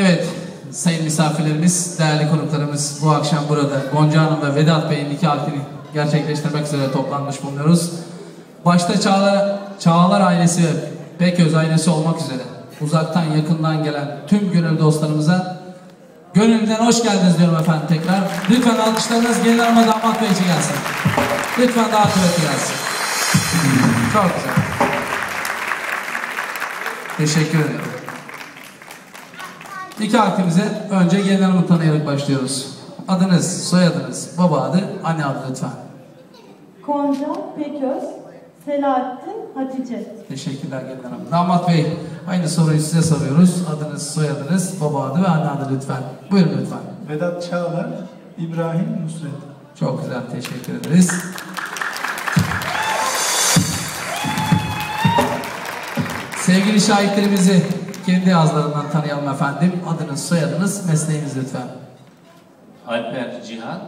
Evet, sayın misafirlerimiz, değerli konuklarımız bu akşam burada Gonca Hanım ve Vedat Bey'in iki aktini gerçekleştirmek üzere toplanmış bulunuyoruz. Başta Çağlar, Çağlar ailesi ve Peköz ailesi olmak üzere uzaktan yakından gelen tüm gönül dostlarımıza gönülden hoş geldiniz diyorum efendim tekrar. Lütfen alkışlarınız gelin hanıma damat bey için gelsin. Lütfen daha kuvvetli gelsin. Çok güzel. Teşekkür ederim. İki önce hanımı tanıyarak başlıyoruz. Adınız, soyadınız, baba adı, anne adı lütfen. Gonca, Peköz, Selahattin, Hatice. Teşekkürler gelin hanım. Damat bey, aynı soruyu size soruyoruz. Adınız, soyadınız, baba adı ve anne adı lütfen. Buyurun lütfen. Vedat Çağlar, İbrahim Nusret. Çok güzel, teşekkür ederiz. Sevgili şahitlerimizi kendi ağızlarından tanıyalım efendim. Adınız, soyadınız, mesleğiniz lütfen. Alper Cihan,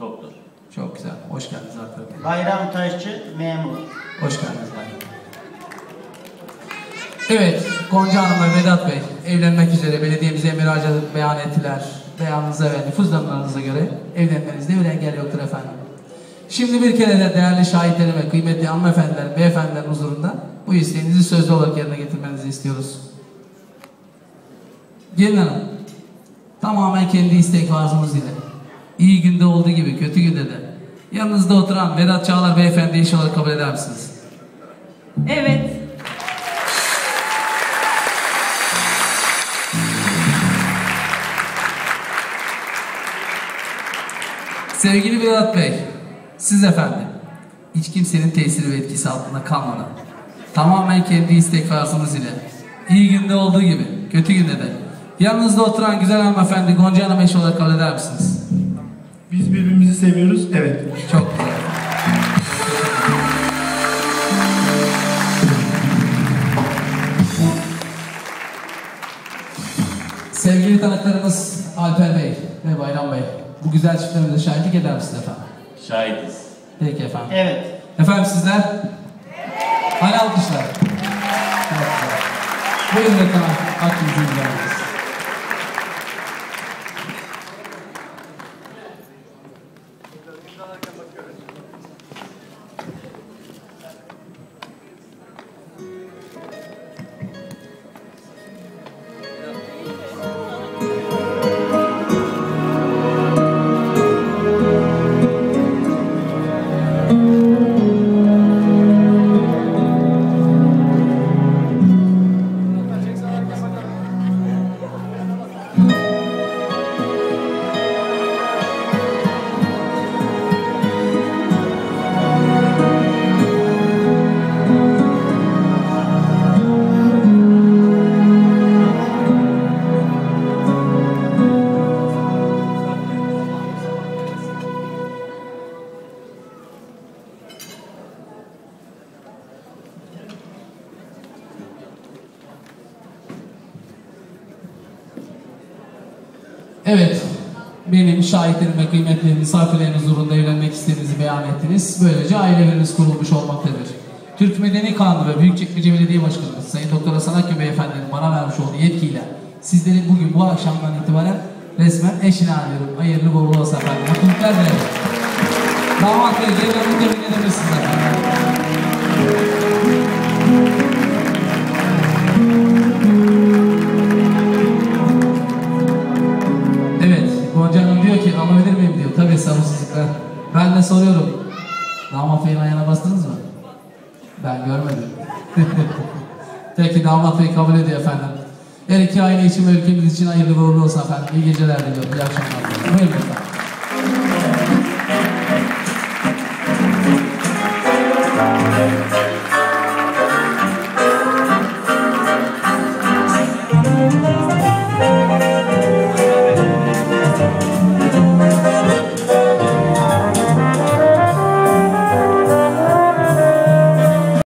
doktor. Çok güzel. Hoş geldiniz Alper Bey. Bayram Taşçı memur. Hoş geldiniz bayram. Evet, Gonca Hanım ve Vedat Bey evlenmek üzere belediyemize müracaat beyan ettiler. Beyanınıza ve nüfus damlarınıza göre evlenmenizde bir engel yoktur efendim. Şimdi bir kere de değerli şahitlerim ve kıymetli hanımefendiler, beyefendilerin huzurunda bu isteğinizi sözlü olarak yerine getirmenizi istiyoruz. Gelin hanım, tamamen kendi istek ve arzunuz ile. İyi günde olduğu gibi kötü günde de yanınızda oturan Vedat Çağlar beyefendi iş olarak kabul eder misiniz? Evet, Sevgili Vedat Bey, siz efendim hiç kimsenin tesiri ve etkisi altında kalmadan tamamen kendi istek ve ile iyi günde olduğu gibi kötü günde de yanınızda oturan güzel hanımefendi Gonca Hanım eş olarak kabul eder misiniz? Biz birbirimizi seviyoruz, evet. Çok güzel. Sevgili tanıklarımız Alper Bey ve Bayram Bey, bu güzel çiftlerimize şahitlik eder misiniz efendim? Şahidiz. Peki efendim. Evet. Efendim sizler? Hani alkışlar? Çok güzel. Buyurun lütfen aklınızı Merci. Evet, benim şahitlerim ve kıymetli misafirleriniz huzurunda evlenmek istediğinizi beyan ettiniz. Böylece aileleriniz kurulmuş olmaktadır. Türk Medeni Kanunu ve Büyükçekmece Belediye Başkanımız Sayın Doktor Hasan Akgün Beyefendinin bana vermiş olduğu yetkiyle sizleri bugün bu akşamdan itibaren resmen eşine alıyorum. Hayırlı bol olsun efendim. Mutluluklar dilerim. Damat Bey, evlenmeyi tebrik edebilirsiniz efendim. Sabırsızlıkla. Ben de soruyorum. Damat Bey'in ayağına bastınız mı? Ben görmedim. Peki damat Bey kabul ediyor efendim. Her iki aile için ve ülkemiz için hayırlı uğurlu olsun efendim. İyi geceler diliyorum. İyi akşamlar. diliyorum. Buyurun efendim.